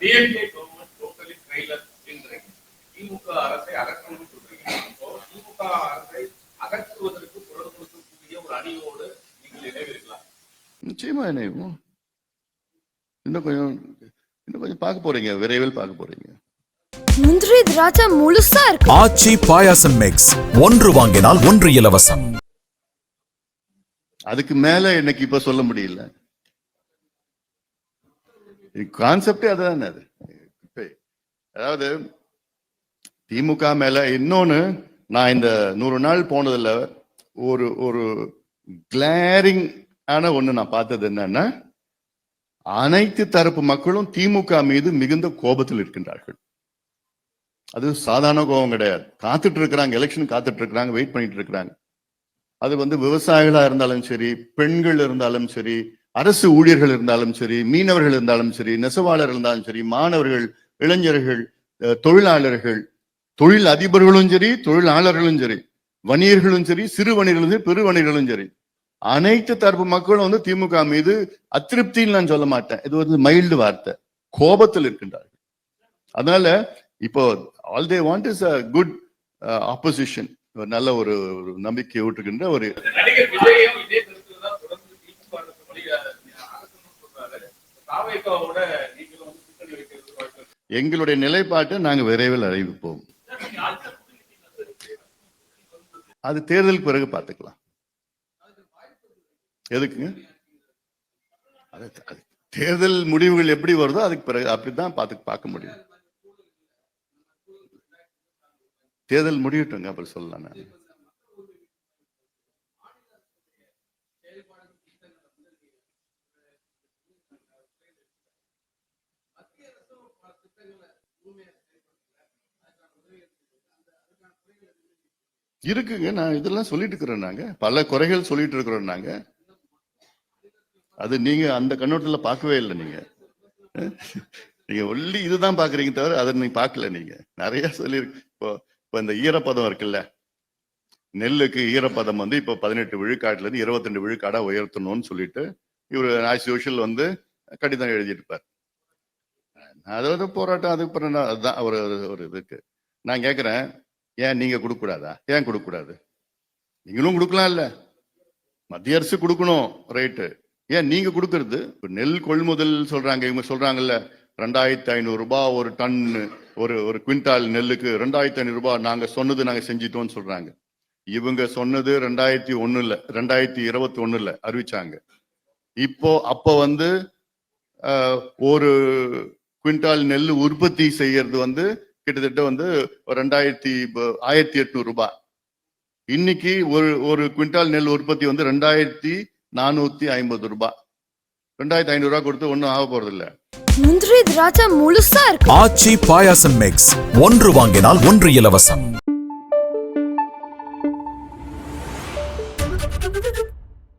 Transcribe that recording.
DMK government totally failure அப்படின்றீங்க திமுக அரசை அகற்றணும்னு சொல்றீங்க திமுக அரசை அகற்றுவதற்கு குரல் கொடுக்கக்கூடிய ஒரு அணியோடு நீங்கள் இணைவீர்களா நிச்சயமா இணைவோம். இன்னும் கொஞ்சம் இன்னும் கொஞ்சம் பார்க்க போறீங்க விரைவில் பார்க்க போறீங்க. முந்திரி திராட்சை முழுசா இருக்கு. ஆச்சி பாயாசம் மிக்ஸ் ஒன்று வாங்கினால் ஒன்று இலவசம். அதுக்கு மேல எனக்கு இப்ப சொல்ல முடியல. கான்செப்டே அதுதானே அது. அதாவது திமுக மேல இன்னொன்னு நான் இந்த நூறு நாள் போனதுல ஒரு ஒரு கிளாரிங் ஆன ஒண்ணு நான் பார்த்தது என்னன்னா அனைத்து தரப்பு மக்களும் திமுக மீது மிகுந்த கோபத்தில் இருக்கின்றார்கள். அது சாதாரண கோபம் கிடையாது. காத்துட்டு இருக்கிறாங்க எலெக்ஷன் காத்துட்டு இருக்கிறாங்க வெயிட் பண்ணிட்டு இருக்கிறாங்க. அது வந்து விவசாயிகளா இருந்தாலும் சரி பெண்கள் இருந்தாலும் சரி அரசு ஊழியர்கள் இருந்தாலும் சரி மீனவர்கள் இருந்தாலும் சரி நெசவாளர் இருந்தாலும் சரி மாணவர்கள் இளைஞர்கள் தொழிலாளர்கள் தொழில் அதிபர்களும் சரி தொழிலாளர்களும் சரி வணிகர்களும் சரி சிறு வணிகர்களும் சரி பெரு வணிகர்களும் சரி. அனைத்து தரப்பு மக்களும் வந்து திமுக மீது அதிருப்தின்னு நான் சொல்ல மாட்டேன். இது வந்து மைல்டு வார்த்தை. கோபத்தில் இருக்கின்றார்கள். அதனால இப்போ all they want is a good opposition நல்ல ஒரு ஒரு நம்பிக்கை ஊட்டுகின்ற ஒரு எங்களுடைய நிலைப்பாட்டை நாங்கள் விரைவில் அறிவிப்போம். அது தேர்தலுக்கு பிறகு பார்த்துக்கலாம். எதுக்குங்க? அது அது தேர்தல் முடிவுகள் எப்படி வருதோ அதுக்கு பிறகு அப்படிதான் பார்த்து பார்க்க முடியும். தேர்தல் முடியட்டுங்க அப்படி சொல்லலாம் நான். இருக்குங்க நான் இதெல்லாம் சொல்லிட்டு இருக்கிறேன் நாங்க. பல குறைகள் சொல்லிட்டு இருக்கிறோம் நாங்க. அது நீங்க அந்த கண்ணோட்டத்துல பார்க்கவே இல்லை நீங்க. நீங்க ஒல்லி இதுதான் பாக்குறீங்க தவிர அதை நீங்க பார்க்கல நீங்க. நிறைய சொல்லியிருக்கு இப்போ இப்போ இந்த ஈரப்பதம் இருக்குல்ல. நெல்லுக்கு ஈரப்பதம் வந்து இப்போ பதினெட்டு விழுக்காட்டுல இருந்து இருபத்தி ரெண்டு விழுக்காடா உயர்த்தணும்னு சொல்லிட்டு இவர் ஆஸ் யூஷுவல் வந்து கடிதம் எழுதியிருப்பார். அதாவது போராட்டம் அதுக்கு பிறகு அதுதான் ஒரு ஒரு- இதுக்கு. நான் கேட்குறேன் ஏன் நீங்கள் கொடுக்கக்கூடாதா? ஏன் கொடுக்கக்கூடாது? நீங்களும் கொடுக்கலாம் இல்லை மத்திய அரசு கொடுக்கணும் ரைட்டு ஏன் நீங்கள் கொடுக்கறது? இப்போ நெல் கொள்முதல் சொல்கிறாங்க இவங்க சொல்கிறாங்கல்ல ரெண்டாயிரத்தி ஐநூறு ரூபாய் ஒரு டன் ஒரு ஒரு குவிண்டால் நெல்லுக்கு ரெண்டாயிரத்தி ஐநூறு ரூபாய் சொன்னது நாங்கள் செஞ்சிட்டோம்னு சொல்கிறாங்க இவங்க சொன்னது ரெண்டாயிரத்தி ஒண்ணுல ரெண்டாயிரத்தி இருபத்தி ஒண்ணுல அறிவிச்சாங்க. இப்போ அப்போ வந்து ஒரு குவிண்டால் நெல் உற்பத்தி செய்யறது வந்து கிட்டத்தட்ட வந்து ரெண்டாயிரத்தி ஆயிரத்தி எட்நூறு ரூபாய். இன்னைக்கு ஒரு ஒரு குவிண்டால் நெல் உற்பத்தி வந்து ரெண்டாயிரத்தி நானூத்தி ஐம்பது ரூபாய். ரெண்டாயிரத்தி ஐநூறு ரூபாய் கொடுத்து ஒன்றும் ஆக போறது இல்ல முந்திரி திராட்சை முழுசா இருக்கு. ஆச்சி பாயாசம் மிக்ஸ் ஒன்று வாங்கினால் ஒன்று இலவசம்.